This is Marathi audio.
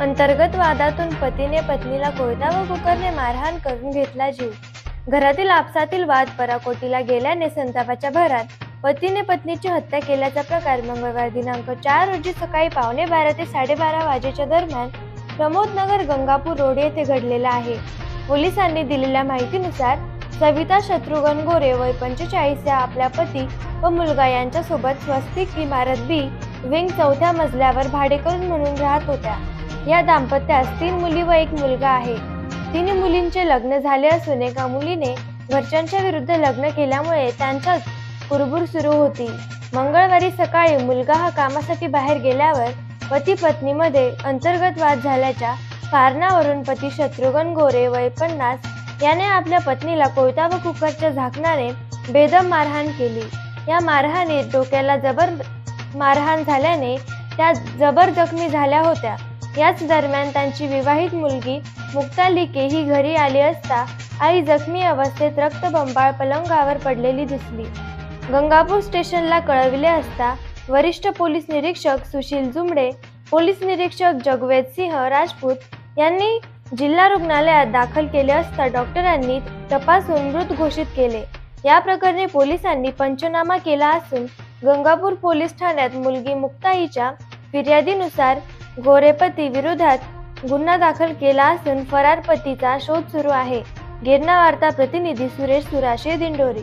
अंतर्गत वादातून पतीने पत्नीला कोयता व कुकरने मारहाण करून घेतला जीव. घरातील आपसातील वाद पराकोटीला गेल्याने संतापाच्या भरात पतीने पत्नीची हत्या केल्याचा प्रकार मंगळवार दिनांक चार रोजी सकाळी पावणे बारा ते साडेबारा वाजेच्या दरम्यान प्रमोदनगर गंगापूर रोड येथे घडलेला आहे. पोलिसांनी दिलेल्या माहितीनुसार सविता शत्रुघ्न गोरे वय पंचेचाळीस या आपल्या पती व मुलगा यांच्यासोबत स्वस्तिक इमारत बी विंग चौथ्या मजल्यावर भाडेकरून म्हणून राहत होत्या. या दाम्पत्यास तीन मुली व एक मुलगा आहे. तिन्ही मुलींचे लग्न झाले असून एका मुलीने घरच्यांच्या विरुद्ध लग्न केल्यामुळे त्यांच्यात कुरबुर सुरू होती. मंगळवारी सकाळी मुलगा हा कामासाठी बाहेर गेल्यावर पती पत्नीमध्ये अंतर्गत वाद झाल्याच्या कारणावरून पती शत्रुघ्न गोरे वय पन्नास याने आपल्या पत्नीला कोयता व कुकरच्या झाकणाने बेदम मारहाण केली. या मारहाणीत डोक्याला जबर मारहाण झाल्याने त्या जबर जखमी झाल्या होत्या. याच दरम्यान त्यांची विवाहित मुलगी मुक्ता लिके ही घरी आली असता आई जखमी अवस्थेत रक्तबंबाळ पलंगावर पडलेली दिसली. गंगापूर स्टेशनला कळविले असता वरिष्ठ पोलीस निरीक्षक सुशील जुमडे पोलीस निरीक्षक जगवेद सिंह राजपूत यांनी जिल्हा रुग्णालयात दाखल केले असता डॉक्टरांनी तपासून मृत घोषित केले. या प्रकरणी पोलिसांनी पंचनामा केला असून गंगापूर पोलीस ठाण्यात मुलगी मुक्ताईच्या फिर्यादीनुसार गोरेपती विरोधात गुन्हा दाखल केला असून फरार पतीचा शोध सुरू आहे. गिरणा वार्ता प्रतिनिधी सुरेश सुराशे दिंडोरी.